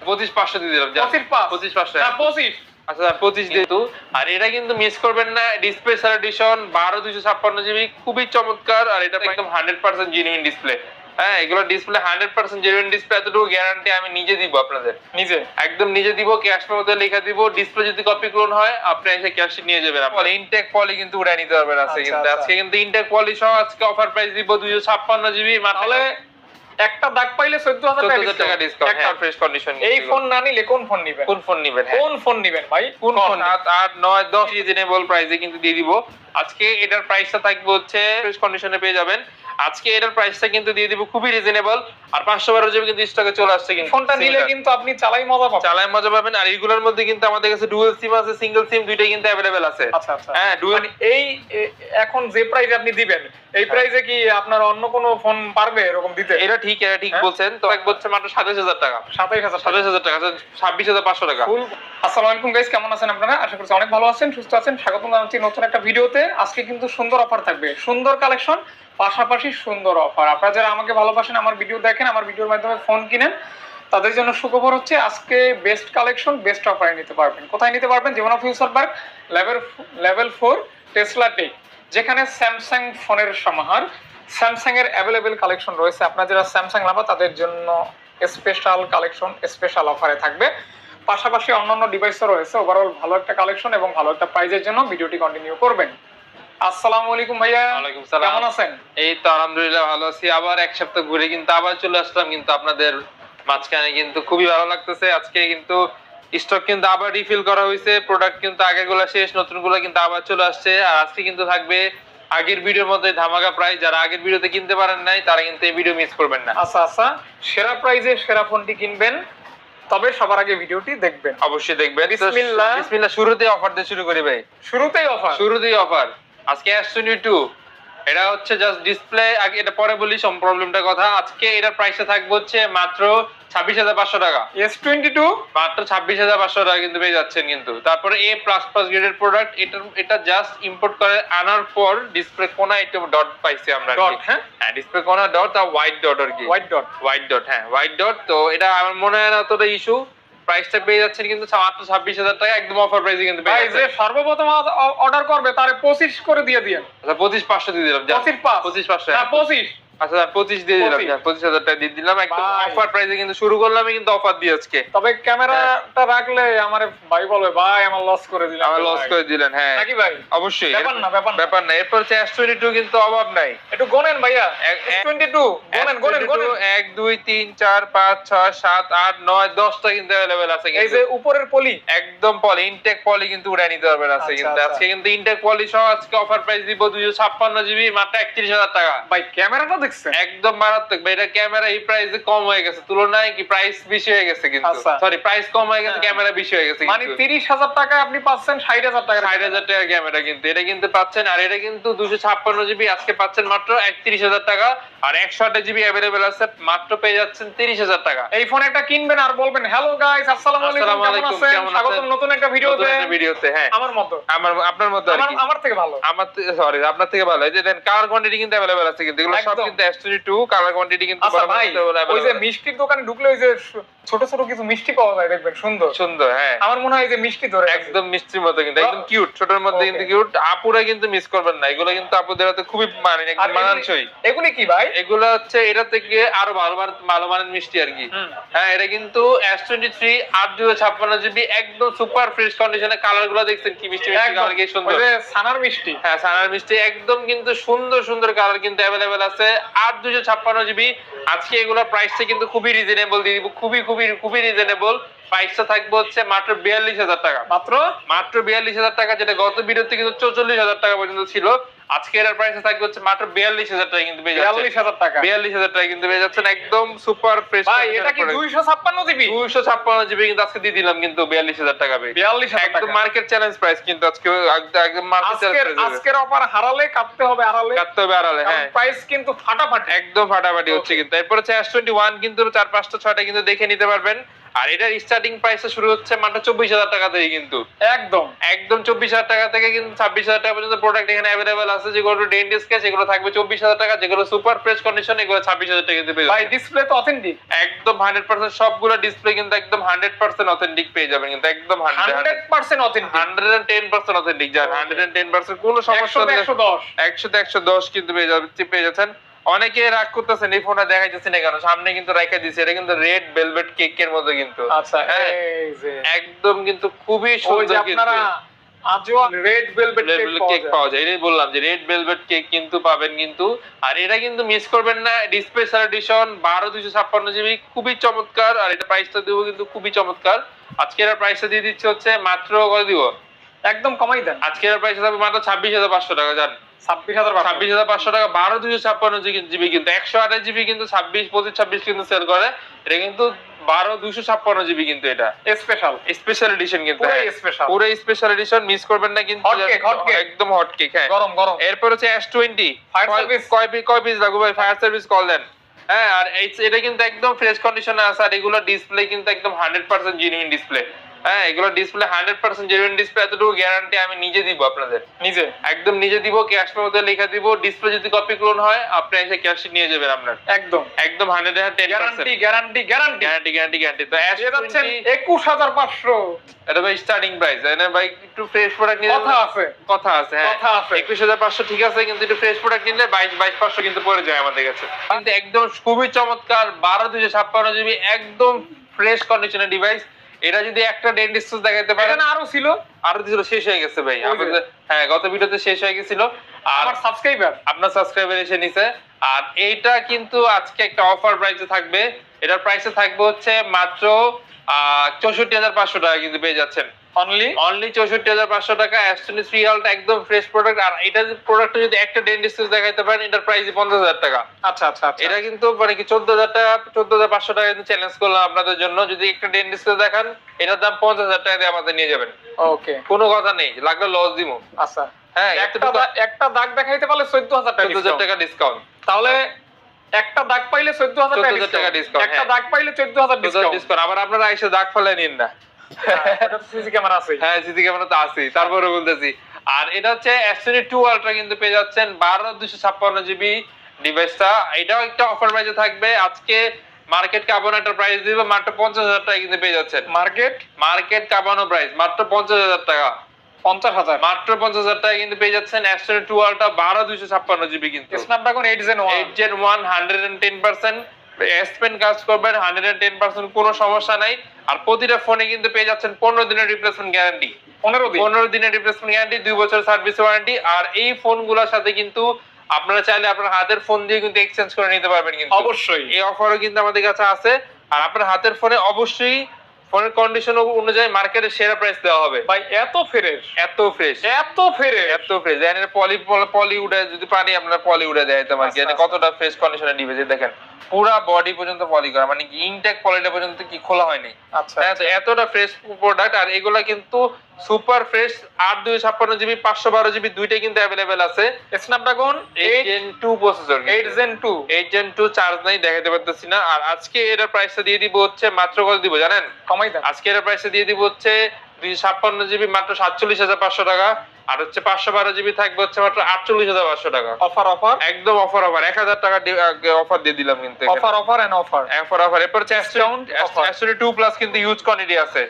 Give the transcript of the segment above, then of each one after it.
পঁচিশ পাঁচশো দিয়ে দিলাম পঁচিশ পাঁচশো পঁচিশ। আচ্ছা পঁচিশ যেহেতু আর এটা কিন্তু মিস করবেন না ডিসপ্লে এডিশন বারো দুইশো ছাপ্পান্ন জিবি খুবই চমৎকার আর এটা একদম হান্ড্রেড পার্সেন্ট জেনুইন ডিসপ্লে হ্যাঁ এগুলো display hundred percent genuine display এতটুকু গ্যারান্টি আমি নিজে দিব আপনাদের। নিজে? একদম নিজে দিব ক্যাশ মধ্যে লেখা দিব ডিসপ্লে যদি কপি ক্লোন হয় আপনি এসে ক্যাশ নিয়ে যাবেন। আপনি ইনটেক পলি কিন্তু উড়াই নিতে পারবেন আজকে আচ্ছা, কিন্তু। আচ্ছা। আজকে কিন্তু ইনটেক পলি সহ আজকে অফার প্রাইস দিব দুইশো ছাপ্পান্ন জিবি তাহলে একটা দাগ পাইলে চোদ্দ হাজার চোদ্দ হাজার টাকা ডিসকাউন্ট একটা ফ্রেশ কন্ডিশন এই ফোন না নিলে কোন ফোন নিবেন? কোন ফোন নিবেন হ্যাঁ। কোন ফোন নিবেন ভাই? কোন ফোন 7 8 9 10 রিজনেবল প্রাইসে কিন্তু দিয়ে দিব। আজকে এটার প্রাইসটা থাকবে হচ্ছে ফ্রেশ কন্ডিশনে পেয়ে যাবেন। আজকে এটার প্রাইসটা কিন্তু দিয়ে দিব খুবই রিজনেবল আর পাঁচশো বারো জিবি কিন্তু স্টকে চলে আসছে কিন্তু। ফোনটা নিলে কিন্তু আপনি চালাই মজা পাবেন। চালায় মজা পাবেন। আর এইগুলোর মধ্যে কিন্তু আমাদের কাছে ডুয়েল সিম আছে সিঙ্গেল সিম দুইটাই কিন্তু অ্যাভেলেবেল আছে। আচ্ছা আচ্ছা। হ্যাঁ ডুয়েল মানে এই এখন যে প্রাইসে আপনি দিবেন এই প্রাইসে কি আপনার অন্য কোনো ফোন পারবে এরকম দিতে? এটা ঠিক এটা ঠিক হ্যাঁ? বলছেন। তো এক বছর মাত্র সাতাশ হাজার টাকা। সাতাইশ হাজার টাকা। সাতাশ হাজার টাকা ছাব্বিশ হাজার পাঁচশো টাকা। আসসালামু আলাইকুম গাইস কেমন আছেন আপনারা? আশা করছি অনেক ভালো আছেন সুস্থ আছেন। স্বাগত জানাচ্ছি নতুন একটা ভিডিওতে। আজকে কিন্তু সুন্দর অফার থাকবে। সুন্দর কালেকশন পাশাপাশি সুন্দর অফার আপনারা যারা আমাকে ভালোবাসেন, আমার ভিডিও দেখেন, আমার ভিডিওর মাধ্যমে ফোন কিনেন, তাদের জন্য সুখবর হচ্ছে আজকে বেস্ট কালেকশন বেস্ট অফারে নিতে পারবেন। কোথায় নিতে পারবেন? যেমন future park level level four Tesla tech যেখানে স্যামসাং ফোনের সমাহার। স্যামসাং এর অ্যাভেলেবেল কালেকশন রয়েছে। আপনারা যারা স্যামসাং লাভা তাদের জন্য স্পেশাল কালেকশন স্পেশাল অফারে থাকবে। পাশাপাশি অন্যান্য ডিভাইসও রয়েছে। ওভারঅল ভালো একটা কালেকশন এবং ভালো একটা প্রাইজের জন্য ভিডিওটি কন্টিনিউ করবেন। আসসালামু আলাইকুম ভাইয়া। ওয়ালাইকুম সালাম। কেমন আছেন? এই তো আলহামদুলিল্লাহ ভালো আছি। আবার এক সপ্তাহ ঘুরে কিন্তু আবার চলে আসলাম কিন্তু আপনাদের মাঝখানে কিন্তু খুবই ভালো লাগতেছে। আজকে কিন্তু স্টক কিন্তু আবার রিফিল করা হয়েছে। প্রোডাক্ট কিন্তু আগেরগুলা শেষ নতুনগুলা কিন্তু আবার চলে আসছে। আর আজকে কিন্তু থাকবে আগের ভিডিওর মধ্যে ধামাকা প্রাইস যারা আগের ভিডিওতে কিনতে পারেন নাই তারা কিন্তু এই ভিডিও মিস করবেন না। আচ্ছা আচ্ছা। সেরা প্রাইজে সেরা ফোনটি কিনবেন তবে সবার আগে ভিডিওটি দেখবেন। অবশ্যই দেখবেন। বিসমিল্লাহ। বিসমিল্লাহ শুরুতেই অফার দিয়ে শুরু করি ভাই। শুরুতেই অফার শুরুতেই অফার আজকে এস টোয়েন্টি টু এটা হচ্ছে জাস্ট ডিসপ্লে আগে এটা পরে বলি সব প্রবলেমটার কথা। আজকে এটার প্রাইসটা থাকবে হচ্ছে মাত্র ছাব্বিশ হাজার পাঁচশো টাকা। এস টোয়েন্টি টু মাত্র ছাব্বিশ হাজার পাঁচশো টাকা কিন্তু পেয়ে যাচ্ছেন কিন্তু। তারপরে এ প্লাস প্লাস গ্রেডের প্রোডাক্ট এটা এটা জাস্ট ইম্পোর্ট করে আনার পর ডিসপ্লে কোনা একটু ডট পাইছি আমরা ডট হ্যাঁ? হ্যাঁ ডিসপ্লে কোনা ডট আর হোয়াইট ডট আর কি। হোয়াইট ডট হোয়াইট ডট হ্যাঁ হোয়াইট ডট তো এটা আমার মনে হয় না অতটা ইস্যু প্রাইসটা পেয়ে যাচ্ছেন কিন্তু মাত্র ছাব্বিশ হাজার টাকা একদম অফার প্রাইসে কিন্তু ভাই যে সর্বপ্রথম অর্ডার করবে তারে পঁচিশ করে দিয়ে দিয়েন। আচ্ছা পঁচিশ পাঁচশো দিয়ে দিলাম। পঁচিশ পাঁচ। পঁচিশ পাঁচশো। হ্যাঁ পঁচিশ। আচ্ছা পঁচিশ দিয়ে দিলাম পঁচিশ। যা, হাজার টাকা দিয়ে দিলাম। একদম অফার প্রাইসে কিন্তু শুরু করলাম কিন্তু অফার দিয়ে আজকে তবে ক্যামেরাটা রাখলে আমার ভাই বলবে ভাই আমার লস করে আমার লস করে দিলেন হ্যাঁ। নাকি ভাই? অবশ্যই। ব্যাপার না, ব্যাপার না। ব্যাপার না এরপর হচ্ছে এস টোয়েন্টি টু কিন্তু অভাব নাই। একটু গোনেন ভাইয়া। টোয়েন্টি টু গোনেন গোনেন গোনেন। এক দুই তিন চার পাঁচ ছয় সাত আট নয় দশটা কিন্তু অ্যাভেলেবেল আছে এই যে উপরের পলি। একদম পলি ইনটেক পলি কিন্তু উড়াই নিতে পারবেন আছে আচ্ছা, কিন্তু। আচ্ছা। আজকে কিন্তু ইনটেক পলি সহ আজকে অফার প্রাইস দিব দুইশো ছাপ্পান্ন জিবি মাত্র একত্রিশ হাজার টাকা। ভাই ক্যামেরাটা দেখছেন একদম মারাত্মক ভাই এটা ক্যামেরা এই প্রাইসে কম হয়ে গেছে। তুলনায় কি প্রাইস বেশি হয়ে গেছে কিন্তু। আচ্ছা। সরি প্রাইস কম হয়ে গেছে। ক্যামেরা বেশি হয়ে গেছে মানে কিন্তু। তিরিশ হাজার টাকায় আপনি পাচ্ছেন ষাট হাজার টাকা ষাট হাজার টাকার ক্যামেরা কিন্তু। এটা কিন্তু পাচ্ছেন আর এটা কিন্তু দুশো ছাপ্পান্ন জিবি আজকে পাচ্ছেন মাত্র একত্রিশ হাজার টাকা। আর একশো আট জিবি অ্যাভেলেবেল আছে মাত্র পেয়ে যাচ্ছেন তিরিশ হাজার টাকা। এই ফোন একটা কিনবেন আর বলবেন হ্যালো গাইস আসসালামু আলাইকুম কেমন আছেন? স্বাগতম নতুন একটা ভিডিওতে। ভিডিওতে হ্যাঁ। আমার মতো। আমার আপনার মতো আমার থেকে ভালো। আমার সরি আপনার থেকে ভালো। এই যে দেন কালার কোয়ান্টিটি কিন্তু অ্যাভেলেবেল আছে কিন্তু। এগুলো সব একদম। কিন্তু S22 কালার কোয়ান্টিটি কিন্তু আচ্ছা ওই যে মিষ্টির দোকানে ঢুকলে ওই যে ছোট ছোট কিছু মিষ্টি পাওয়া যায় দেখবেন সুন্দর। সুন্দর হ্যাঁ। আমার মনে হয় যে মিষ্টি ধরে একদম মিষ্টির মতো কিন্তু একদম কিউট ছোটর মধ্যে কিন্তু কিউট আপুরা কিন্তু মিস করবেন না এগুলো কিন্তু আপুদের হাতে খুবই মানে একদম মানানসই। এগুলি কি ভাই? এগুলো হচ্ছে এটা থেকে আরও ভালো ভালো মানের মিষ্টি আর কি। হ্যাঁ এটা কিন্তু এস টোয়েন্টি থ্রি আট দুশো ছাপ্পান্ন জিবি একদম সুপার ফ্রেশ কন্ডিশনে কালারগুলো দেখছেন কি মিষ্টি মিষ্টি একদম। কালার কি সুন্দর। যে ছানার মিষ্টি। হ্যাঁ সানার মিষ্টি একদম কিন্তু সুন্দর সুন্দর কালার কিন্তু অ্যাভেলেবেল আছে। আট দুশো ছাপ্পান্ন জিবি। আজকে এগুলোর প্রাইসটা কিন্তু খুবই রিজনেবল দিয়ে দিব। খুবই খুবই খুবই রিজনেবল প্রাইসটা থাকবে হচ্ছে মাত্র বিয়াল্লিশ হাজার টাকা। মাত্র? মাত্র বিয়াল্লিশ হাজার টাকা যেটা গত ভিডিওতে কিন্তু চৌচল্লিশ হাজার টাকা পর্যন্ত ছিল। আজকে এর প্রাইস থাকবে হচ্ছে মাত্র বিয়াল্লিশ হাজার টাকা কিন্তু পেয়ে যাচ্ছে। হাজার টাকা। বিয়াল্লিশ হাজার টাকা কিন্তু পেয়ে যাচ্ছেন একদম সুপার ফ্রেশ ভাই এটা কি দুইশো ছাপ্পান্ন জিবি? দুইশো ছাপ্পান্ন জিবি কিন্তু আজকে দিয়ে দিলাম কিন্তু বিয়াল্লিশ হাজার টাকা পেয়ে বিয়াল্লিশ একদম মার্কেট চ্যালেঞ্জ প্রাইস কিন্তু আজকে একদম- একদম মার্কেট আজকের চ্যালেঞ্জ আজকের অফার হারালে কাটতে হবে কাটতে হবে আড়ালে হ্যাঁ। প্রাইস কিন্তু ফাটাফাটি। একদম ফাটাফাটি হচ্ছে কিন্তু। এরপর হচ্ছে এস টোয়েন্টি ওয়ান কিন্তু চার পাঁচটা ছয়টা কিন্তু দেখে নিতে পারবেন। আর এটার স্টার্টিং প্রাইস শুরু হচ্ছে মাত্র চব্বিশ হাজার টাকা থেকে কিন্তু। একদম। একদম চব্বিশ হাজার টাকা থেকে কিন্তু ছাব্বিশ হাজার টাকা পর্যন্ত প্রোডাক্ট এখানে অ্যাভেলেবেল আছে। যেগুলো ডেন্টিস কেস এগুলো থাকবে চব্বিশ হাজার টাকা। যেগুলো সুপার ফ্রেশ কন্ডিশন এগুলো ছাব্বিশ হাজার টাকা পেয়ে ভাই ডিসপ্লে তো অথেন্টিক একদম হান্ড্রেড পার্সেন্ট সবগুলো ডিসপ্লে কিন্তু একদম হান্ড্রেড পার্সেন্ট অথেন্টিক পেয়ে যাবেন কিন্তু। একদম hundred percent authentic hundred and ten percent authentic যান হান্ড্রেড এন্ড টেন পার্সেন্ট কোনো সমস্যা একশো নেই। একশো একশো দশ কিন্তু পেয়ে যাচ্ছে পেয়ে যাচ্ছেন। অনেকে রাগ করতেছেন এই ফোনটা দেখাইতেছে না কেন? সামনে কিন্তু রেখে দিচ্ছে এটা কিন্তু রেড ভেলভেট কেকের মতো কিন্তু। আচ্ছা হ্যাঁ। একদম কিন্তু খুবই সুন্দর কিন্তু। আজও রেড ভেলভেট কেক পাওয়া যায়। এটাই বললাম যে রেড ভেলভেট কেক কিন্তু পাবেন কিন্তু। আর এটা কিন্তু মিস করবেন না। স্পেশাল এডিশন বারো দুশো ছাপ্পান্ন জিবি খুবই চমৎকার। আর এটা প্রাইসটা দিব কিন্তু খুবই চমৎকার। আজকে এর প্রাইসটা দিয়ে দিচ্ছে হচ্ছে মাত্র করে দিব? একদম কমাই দেন। আজকে এর প্রাইসটা থাকবে মাত্র ছাব্বিশ হাজার পাঁচশো টাকা জান ছাব্বিশ হাজার ছাব্বিশ হাজার পাঁচশো টাকা বারো দুশো ছাপ্পান্ন জিবি কিন্তু একশো আঠাশ জিবি কিন্তু ছাব্বিশ পঁচিশ ছাব্বিশ কিন্তু সেল করে। এটা কিন্তু বারো দুশো ছাপ্পান্ন জিবি কিন্তু এটা। স্পেশাল স্পেশাল এডিশন কিন্তু। স্পেশাল পুরো স্পেশাল এডিশন মিস করবেন না কিন্তু একদম হট কেক হ্যাঁ। গরম গরম। এরপর হচ্ছে এস টোয়েন্টি। কয় পিস কয় পিস ভাই? ফায়ার সার্ভিস কল দেন। হ্যাঁ আর এটা কিন্তু একদম ফ্রেশ কন্ডিশনে আছে আর এগুলো ডিসপ্লে কিন্তু একদম হান্ড্রেড পার্সেন্ট জেনুইন ডিসপ্লে হ্যাঁ এগুলো display hundred percent genuine display এতটুকু গ্যারান্টি আমি নিজে দিব আপনাদের। নিজে? একদম নিজে দিব ক্যাশ মধ্যে লেখা দিব ডিসপ্লে যদি কপি ক্লোন হয় আপনি এসে ক্যাশ নিয়ে যাবেন আপনার। একদম। একদম hundred ten guarantee guarantee guarantee guarantee guarantee guarantee তো এস যাচ্ছেন একুশ হাজার পাঁচশো। এটা ভাই স্টার্টিং প্রাইস এনে ভাই? একটু ফ্রেশ প্রোডাক্ট নিয়ে কথা আছে। কথা আছে হ্যাঁ। কথা আছে। একুশ হাজার পাঁচশো ঠিক আছে কিন্তু একটু ফ্রেশ প্রোডাক্ট নিলে বাইশ বাইশ পাঁচশো কিন্তু পড়ে যায় আমাদের কাছে। কিন্তু একদম খুবই চমৎকার বারো দুশো ছাপ্পান্ন জিবি একদম ফ্রেশ কন্ডিশনের ডিভাইস এটা যদি একটা ডেন্টিস্ট দেখাতে পারে এখানে আরও ছিল। আরও ছিল শেষ হয়ে গেছে ভাই। আমাদের হ্যাঁ গত ভিডিওতে শেষ হয়ে গেছিল। আর আমার সাবস্ক্রাইবার আপনার সাবস্ক্রাইবার এসে নিছে। আর এইটা কিন্তু আজকে একটা অফার প্রাইসে থাকবে। এটার প্রাইসে থাকবে হচ্ছে মাত্র চৌষট্টি হাজার পাঁচশো টাকা কিন্তু পেয়ে যাচ্ছেন। অনলি অনলি চৌষট্টি হাজার পাঁচশো টাকা অ্যাস্টনি থ্রি আলটা একদম ফ্রেশ প্রোডাক্ট আর এটা প্রোডাক্ট যদি একটা ডেন্টিস্ট দেখাইতে পারেন এটার প্রাইস পঞ্চাশ হাজার টাকা। আচ্ছা আচ্ছা আচ্ছা। এটা কিন্তু মানে কি চোদ্দ হাজার টাকা চোদ্দ হাজার পাঁচশো টাকা কিন্তু চ্যালেঞ্জ করলাম আপনাদের জন্য। যদি একটা ডেন্টিস্ট দেখান এটার দাম পঞ্চাশ হাজার টাকা দিয়ে আমাদের নিয়ে যাবেন। ওকে কোনো কথা নেই লাগলে লস দিব। আচ্ছা। হ্যাঁ একটা দাগ দেখাইতে পারলে চোদ্দ হাজার টাকা ডিসকাউন্ট তাহলে একটা দাগ পাইলে চোদ্দ 14,000 টাকা discount, একটা হ্যাঁ। দাগ পাইলে চোদ্দ হাজার ডিসকাউন্ট ডিসকাউন্ট আবার আপনারা এসে দাগ ফেলে নিন না। সিসি ক্যামেরা আছে হ্যাঁ সিসি ক্যামেরা তো আছেই। তারপরে বলতেছি আর এটা হচ্ছে অ্যাসনি টু আলট্রা কিন্তু পেয়ে যাচ্ছেন বারো দুশো ছাপ্পান্ন জিবি ডিভাইসটা এটাও একটা অফার প্রাইসে থাকবে। আজকে মার্কেট কাবানো একটা প্রাইস দিবে মাত্র পঞ্চাশ হাজার টাকা কিন্তু পেয়ে যাচ্ছেন। মার্কেট মার্কেট কাবানো প্রাইস মাত্র পঞ্চাশ হাজার টাকা। পঞ্চাশ হাজার। মাত্র পঞ্চাশ হাজার টাকা কিন্তু পেয়ে যাচ্ছেন টু আলট্রা বারো দুশো ছাপ্পান্ন জিবি কিন্তু। Snapdragon eight gen one eight gen one hundred and ten percent Aspen কাজ করবেন হান্ড্রেড এন্ড টেন পার্সেন্ট কোনো সমস্যা নাই। আর প্রতিটা ফোনে কিন্তু পেয়ে যাচ্ছেন পনেরো দিনের রিপ্লেসমেন্ট গ্যারান্টি পনেরো দিন। পনেরো দিনের রিপ্লেসমেন্ট গ্যারান্টি দুই বছর সার্ভিস ওয়ারেন্টি আর এই ফোনগুলোর সাথে কিন্তু আপনারা চাইলে আপনার হাতের ফোন দিয়ে কিন্তু এক্সচেঞ্জ করে নিতে পারবেন কিন্তু। অবশ্যই। এই অফারও কিন্তু আমাদের কাছে আছে। আর আপনার হাতের ফোনে অবশ্যই ফোনের কন্ডিশন অনুযায়ী মার্কেটে সেরা প্রাইস দেওয়া হবে। ভাই এত ফ্রেশ। এত ফ্রেশ। এত ফ্রেশ। এত ফ্রেশ। এর পলি পলি উড়ে যদি পানি আপনার পলি উড়ে দেয় তোমার কি আচ্ছা, মানে আচ্ছা। কতটা ফ্রেশ কন্ডিশনে নিবে? যে দেখেন পুরা বডি পর্যন্ত পলি করা মানে ইনটেক পলিটা পর্যন্ত কি খোলা হয়নি। আচ্ছা হ্যাঁ এতটা ফ্রেশ প্রোডাক্ট আর এগুলা কিন্তু সুপার ফ্রেশ আট দুই ছাপ্পান্ন জিবি পাঁচশো বারো জিবি দুইটাই কিন্তু অ্যাভেলেবেল আছে। Snapdragon eight gen two processor eight gen two eight gen two charge নাই দেখাতে পারতেছি না। আর আজকে এটার প্রাইসটা দিয়ে দিব হচ্ছে মাত্র কত দিব জানেন? কমাই দেন। আজকে এটার প্রাইসটা দিয়ে দিব হচ্ছে দুই ছাপ্পান্ন জিবি মাত্র সাতচল্লিশ হাজার পাঁচশো টাকা। আর হচ্ছে পাঁচশো বারো জিবি থাকবে হচ্ছে মাত্র আটচল্লিশ হাজার পাঁচশো টাকা। অফার অফার একদম অফার অফার এক হাজার টাকা অফার দিয়ে দিলাম কিন্তু offer offer and offer offer offer এরপর হচ্ছে। অ্যাসটনি টু প্লাস কিন্তু ইউজ কোয়ান্টিটি আছে।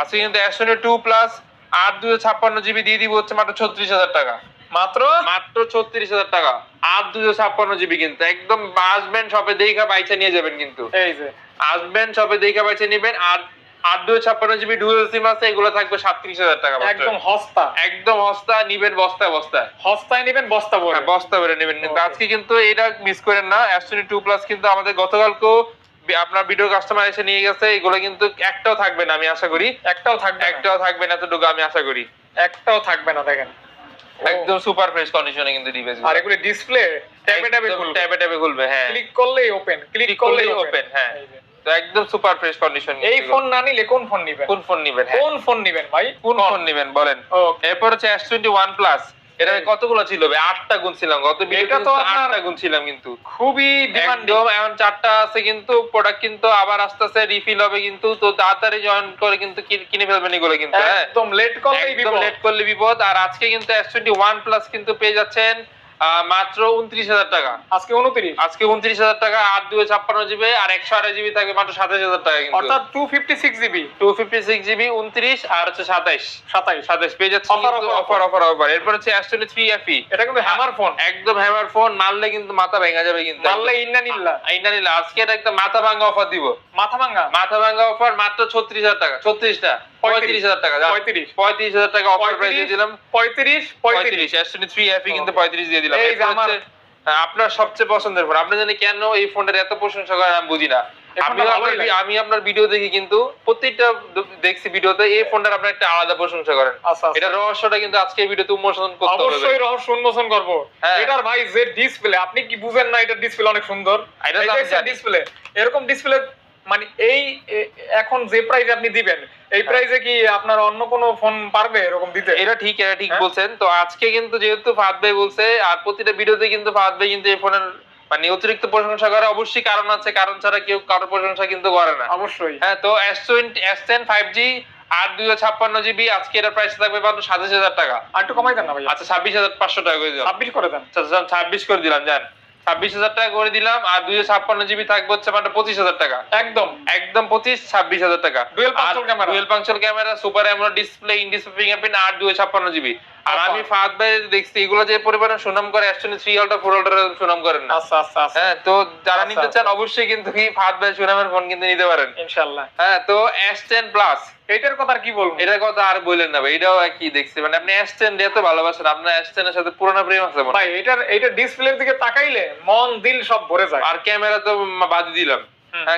আজকে কিন্তু অ্যাসটনি টু প্লাস আট দুই ছাপ্পান্ন জিবি দিয়ে দিব হচ্ছে মাত্র ছত্রিশ হাজার টাকা। মাত্র? মাত্র ছত্রিশ হাজার টাকা। আট দুশো ছাপ্পান্ন জিবি কিন্তু। একদম আসবেন শপে দেখা বাইচা নিয়ে যাবেন কিন্তু। এই যে। আসবেন শপে দেখা বাইচা নিবেন। আর আট দুশো ছাপ্পান্ন জিবি ডুয়েল সিম আছে এগুলো থাকবে সাতত্রিশ হাজার টাকা একদম হস্তা একদম হস্তা নিবেন বস্তায় বস্তায়। হস্তায় নেবেন বস্তা ভরে। হ্যাঁ, বস্তা ভরে নেবেন। কিন্তু আজকে কিন্তু এটা মিস করেন না। অ্যাস্টনি টু প্লাস কিন্তু আমাদের গতকালকেও আপনার ভিডিও কাস্টমার এসে নিয়ে গেছে এগুলো কিন্তু একটাও থাকবে না আমি আশা করি। একটাও থাকবে একটাও থাকবে না এতটুকু আমি আশা করি। একটাও থাকবে না দেখেন। একদম সুপার ফ্রেশ কন্ডিশনে কিন্তু ডিভাইস আর এগুলো ডিসপ্লে ট্যাবে ট্যাবে খুলবে। ট্যাবে ট্যাবে খুলবে হ্যাঁ। ক্লিক করলেই ওপেন ক্লিক করলেই ওপেন হ্যাঁ। তো একদম সুপার ফ্রেশ কন্ডিশন এই ফোন না নিলে কোন ফোন নিবেন? কোন ফোন নেবেন হ্যাঁ। কোন ফোন নিবেন ভাই? কোন ফোন নেবেন বলেন। ওকে এরপর হচ্ছে S21 প্লাস এটা কতগুলো ছিল আটটা গুণ ছিলাম গত এটা তো আটটা গুণ ছিলাম কিন্তু। খুবই ডিমান্ডিং এখন চারটা আছে কিন্তু প্রোডাক্ট কিন্তু আবার আস্তে আস্তে রিফিল হবে কিন্তু তো তাড়াতাড়ি জয়েন করে কিন্তু কিনে ফেলবেন এগুলো কিন্তু হ্যাঁ? একদম লেট করলে বিপদ। লেট করলে বিপদ। আর আজকে কিন্তু এস টোয়েন্টি ওয়ান প্লাস কিন্তু পেয়ে যাচ্ছেন মাত্র উনত্রিশ হাজার টাকা। আজকে 29 আজকে উনত্রিশ হাজার টাকা আর দুই ছাপ্পান্ন জিবি আর একশো আঠাশ জিবি থাকবে মাত্র সাতাশ হাজার টাকা অর্থাৎ 256 GB two fifty six GB উনত্রিশ আর হচ্ছে সাতাইশ 27 সাতাইশ পেয়ে যাচ্ছে অফার অফার অফার এরপর হচ্ছে টোয়েন্টি থ্রি এফি এটা কিন্তু হ্যামার ফোন একদম হ্যামার ফোন মারলে কিন্তু মাথা ভেঙে যাবে কিন্তু। মারলে ইন্না নিল্লা। এইটা নিলে আজকে এটা একটা মাথা ভাঙা অফার দিব। মাথা ভাঙা? মাথা ভাঙা অফার মাত্র ছত্রিশ হাজার টাকা ছত্রিশ না পঁয়ত্রিশ হাজার টাকা জান। 35 পঁয়ত্রিশ হাজার টাকা অফার প্রাইস দিয়ে দিলাম। 35 35 পঁয়ত্রিশ এস টোয়েন্টি থ্রি এফি কিন্তু পঁয়ত্রিশ দিয়ে দিলাম। এই যে এরপর আমার- হচ্ছে, আহ, আপনার সবচেয়ে পছন্দের ফোন আপনি জানি কেন এই ফোনটার এত প্রশংসা করেন আমি বুঝি না। আমি আপনার আপনার ভিডিও দেখি কিন্তু প্রত্যেকটা দেখছি ভিডিওতে এই ফোনটার আপনি একটা আলাদা প্রশংসা করেন। আচ্ছা আচ্ছা। এটা রহস্যটা কিন্তু আজকে এই ভিডিওতে উন্মোচন করতে হবে। অবশ্যই রহস্য উন্মোচন করব। হ্যাঁ। এটার ভাই যে ডিসপ্লে আপনি কি বুঝেন না এটা ডিসপ্লে অনেক সুন্দর? এটা। ডিসপ্লে এরকম ডিসপ্লে মানে এই এখন যে প্রাইস আপনি দিবেন এই হ্যাঁ। প্রাইসে কি আপনার অন্য কোনো ফোন পারবে এরকম দিতে? এটা ঠিক এটা ঠিক হ্যাঁ? বলছেন। তো আজকে কিন্তু যেহেতু ফাহাদ ভাই বলছে আর প্রতিটা ভিডিওতে কিন্তু ফাহাদ ভাই কিন্তু এই ফোনের মানে অতিরিক্ত প্রশংসা করে অবশ্যই কারণ আছে। কারণ ছাড়া কেউ কারও প্রশংসা কিন্তু করে না। অবশ্যই। হ্যাঁ তো S twenty S ten five G আর দুইশো ছাপ্পান্ন জিবি আজকে এটার প্রাইস থাকবে মাত্র সাতাশ হাজার টাকা। আর একটু কমাই দেন না ভাই আচ্ছা ছাব্বিশ হাজার পাঁচশো টাকা করে দিলাম। ছাব্বিশ করে দেন। আচ্ছা, ছাব্বিশ করে দিলাম জান ছাব্বিশ হাজার টাকা করে দিলাম আর দুইশো ছাপ্পান্ন জিবি থাকবে হচ্ছে মাত্র পঁচিশ হাজার টাকা। একদম। একদম পঁচিশ ছাব্বিশ হাজার টাকা। Dual punctual camera। Dual camera super AMOLED display in display fingerprint আর দুই ছাপ্পান্ন জিবি। আর আচ্ছা। আমি ফাহাদ ভাই দেখছি এগুলো যে পরিমাণে সুনাম করে অ্যাস্টনি থ্রি আল্ট্রা ফোর সুনাম করেন না। আচ্ছা আচ্ছা আচ্ছা। হ্যাঁ তো যারা আচ্ছা, নিতে চান অবশ্যই কিন্তু কি ফাহাদ ভাই সুনামের ফোন কিন্তু নিতে পারেন। ইনশাআল্লাহ। হ্যাঁ তো এস টেন প্লাস এটার কথা আর কি বলব? এটার কথা আর বললেন না ভাই এটাও কি দেখছি। মানে আপনি এস টেন এত ভালোবাসেন আপনার এস টেনের সাথে পুরোনো প্রেম আছে। ভাই এটার এইটার ডিসপ্লের দিকে তাকাইলে মন দিল সব ভরে যায়। আর ক্যামেরা তো বাদ দিলাম।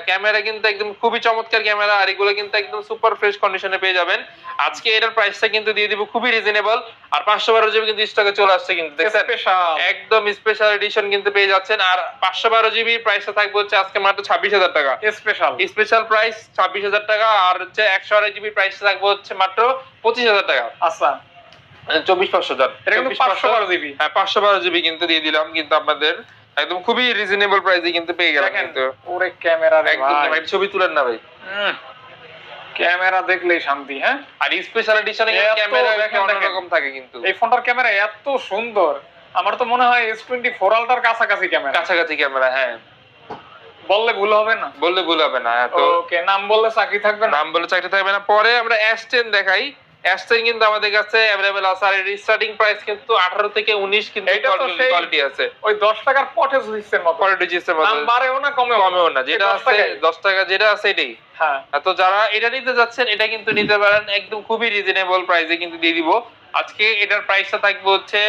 ক্যামেরা কিন্তু একদম খুবই চমৎকার ক্যামেরা আর এগুলো কিন্তু একদম সুপার ফ্রেশ কন্ডিশনে পেয়ে যাবেন। আজকে এটার প্রাইসটা কিন্তু দিয়ে দিব খুবই রিজনেবল আর পাঁচশো বারো জিবি কিন্তু স্টকে চলে আসছে কিন্তু দেখছেন? স্পেশাল একদম স্পেশাল এডিশন কিন্তু পেয়ে যাচ্ছেন আর পাঁচশো বারো জিবি প্রাইসটা থাকবে হচ্ছে আজকে মাত্র ছাব্বিশ হাজার টাকা। স্পেশাল স্পেশাল প্রাইস ছাব্বিশ হাজার টাকা আর হচ্ছে একশো আড়াই জিবি প্রাইস থাকবে হচ্ছে মাত্র পঁচিশ হাজার টাকা। আচ্ছা। চব্বিশ পাঁচশো হাজার। এটা কিন্তু পাঁচশো বারো জিবি হ্যাঁ পাঁচশো বারো জিবি কিন্তু দিয়ে দিলাম কিন্তু আপনাদের একদম খুবই রিজনেবল প্রাইসে কিন্তু পেয়ে গেলাম কিন্তু। ওরে ক্যামেরা রে একদম ভাই। ছবি তুলেন না ভাই। ক্যামেরা দেখলেই শান্তি হ্যাঁ? আর স্পেশাল এডিশনে এত ক্যামেরা অন্যরকম থাকে কিন্তু। এই ফোনটার ক্যামেরা এত সুন্দর। আমার তো মনে হয় এস টোয়েন্টি ফোর আলটার কাছাকাছি ক্যামেরা কাছাকাছি ক্যামেরা হ্যাঁ। বললে ভুল হবে না। বললে ভুল হবে না হ্যাঁ, তো ওকে নাম বললে চাকরি থাকবে না। নাম বললে চাকরি থাকবে না। পরে আমরা টেন দেখাই। এস টেন কিন্তু আমাদের কাছে আছে আর এর স্টার্টিং প্রাইস কিন্তু আঠারো থেকে উনিশ কিন্তু কোয়ালিটি আছে। ওই দশ টাকার মতো। দাম বাড়েও না কমেও কমেও না। যেটা আছে টাকায়। দশ টাকা যেটা আছে এটাই। হ্যাঁ। তো যারা এটা নিতে যাচ্ছেন এটা কিন্তু নিতে পারেন একদম খুবই রিজনেবল প্রাইসে কিন্তু দিয়ে দিব। আজকে এটার প্রাইসটা থাকবে হচ্ছে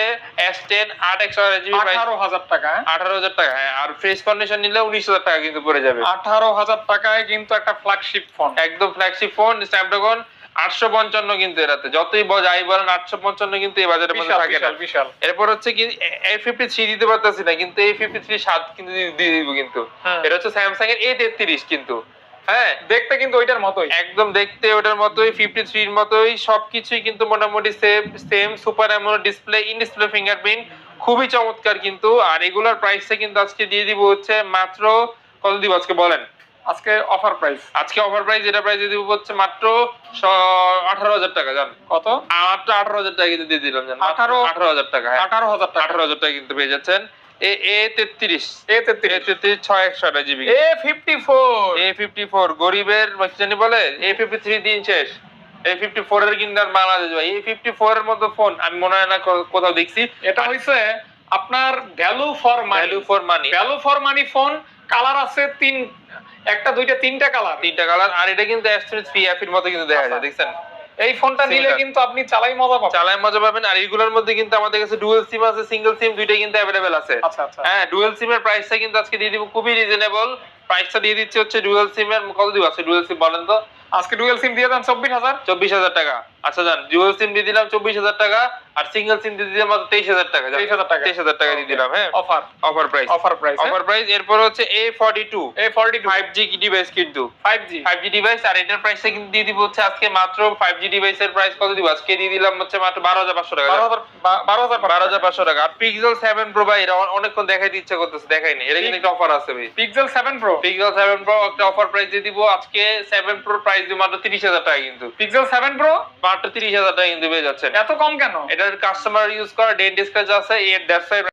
এস টেন আট একশো আঠারো হাজার টাকা হ্যাঁ? আঠারো হাজার টাকা হ্যাঁ। আর ফ্রেশ কন্ডিশন নিলে উনিশ হাজার টাকা কিন্তু পড়ে যাবে। আঠারো হাজার টাকায় কিন্তু একটা ফ্ল্যাগশিপ ফোন একদম ফ্ল্যাগশিপ ফোন স্ন্যাপড্রাগন আটশো পঞ্চান্ন কিন্তু এটাতে যতই যাই বলেন আটশো পঞ্চান্ন কিন্তু এই বাজারের মধ্যে থাকে না। বিশাল এরপর হচ্ছে কি এ ফিফটি থ্রি দিতে পারতেছি না কিন্তু এই ফিফটি থ্রি সাত কিন্তু দিয়ে দিব কিন্তু। এটা হচ্ছে স্যামসাং এর এ তেত্রিশ কিন্তু। হ্যাঁ? দেখতে কিন্তু ওইটার মতোই। একদম দেখতে ওটার মতোই ফিফটি থ্রির মতোই সবকিছুই কিন্তু মোটামুটি same same super AMOLED display in display fingerprint খুবই চমৎকার কিন্তু। আর এগুলোর প্রাইসটা কিন্তু আজকে দিয়ে দিব হচ্ছে মাত্র কত দিব আজকে বলেন? আজকে অফার প্রাইস আজকে অফার প্রাইস এটা প্রাইস দিব হচ্ছে মাত্র আঠারো হাজার টাকা জান। কত? মাত্র আঠারো হাজার টাকা কিন্তু দিয়ে দিলাম জান। 18 আঠারো হাজার টাকা হ্যাঁ। আঠারো হাজার টাকা। আঠারো হাজার টাকা কিন্তু পেয়ে যাচ্ছেন। এ এ তেত্রিশ। এ এ তেত্রিশ তেত্রিশ ছয় একশো আঠাশ GB. A fifty four A fifty four গরিবের কি জানি বলে এ ফিফটি থ্রি দিন শেষ। এ ফিফটি ফোর এর কিন্তু আর বাংলাদেশ ভাই। এ ফিফটি ফোর এর মতো ফোন আমি মনে হয় না কোথাও দেখছি। এটা হইছে আপনার value for money value for money value for money phone colour আছে তিন একটা দুইটা তিনটা কালার। তিনটা কালার আর এটা কিন্তু থ্রি এর মতো কিন্তু দেখা যায় আচ্ছা। দেখছেন? এই ফোনটা নিলে কিন্তু আপনি চালাই মজা পাবেন। চালাই মজা পাবেন আর এগুলোর মধ্যে কিন্তু আমাদের কাছে ডুয়েল সিম আছে সিঙ্গেল সিম দুইটাই কিন্তু अवेलेबल আছে। আচ্ছা আচ্ছা। হ্যাঁ ডুয়েল সিমের প্রাইসটা কিন্তু আজকে দিয়ে দিব খুবই রিজনেবল প্রাইসটা দিয়ে দিচ্ছে হচ্ছে ডুয়েল সিম এর কত দিব আছে ডুয়েল সিম বলেন তো? আজকে ডুয়েল সিম দিয়ে দেন চব্বিশ হাজার? চব্বিশ হাজার টাকা। আচ্ছা যান ডুয়েল সিম দিয়ে দিলাম চব্বিশ হাজার টাকা আর সিঙ্গেল সিম দিয়ে দিলাম মাত্র তেইশ হাজার টাকা। 23,000 টাকা। তেইশ হাজার টাকা দিয়ে দিলাম হ্যাঁ? Offer offer price offer price offer price এরপর হচ্ছে A forty two A forty five G device কিন্তু। Five G five G device আর এটার প্রাইসটা কিন্তু দিয়ে দিব হচ্ছে আজকে মাত্র ফাইভ জি ডিভাইসের প্রাইস কত দিব? আজকে দিয়ে দিলাম হচ্ছে মাত্র বারো হাজার পাঁচশো টাকা। বারো হাজার বারো হাজার হাজার পাঁচশো টাকা। আর পিক্সেল সেভেন প্রো ভাই এটা অ- অনেকক্ষণ দেখাইতে ইচ্ছা করতেছে দেখাইনি এটা কিন্তু একটা অফার আছে ভাই। Pixel seven pro Pixel 7 pro একটা অফার প্রাইস দিয়ে দিব। আজকে 7 প্রো প্রাইস দিব মাত্র তিরিশ হাজার টাকা কিন্তু। পিক্সেল 7 প্রো মাত্র তিরিশ হাজার টাকা কিন্তু পেয়ে যাচ্ছেন। এত কম কেন? এটার কাস্টমার ইউজ করা ডেন্টিস্ট কাছে আছে এর দ্যাটস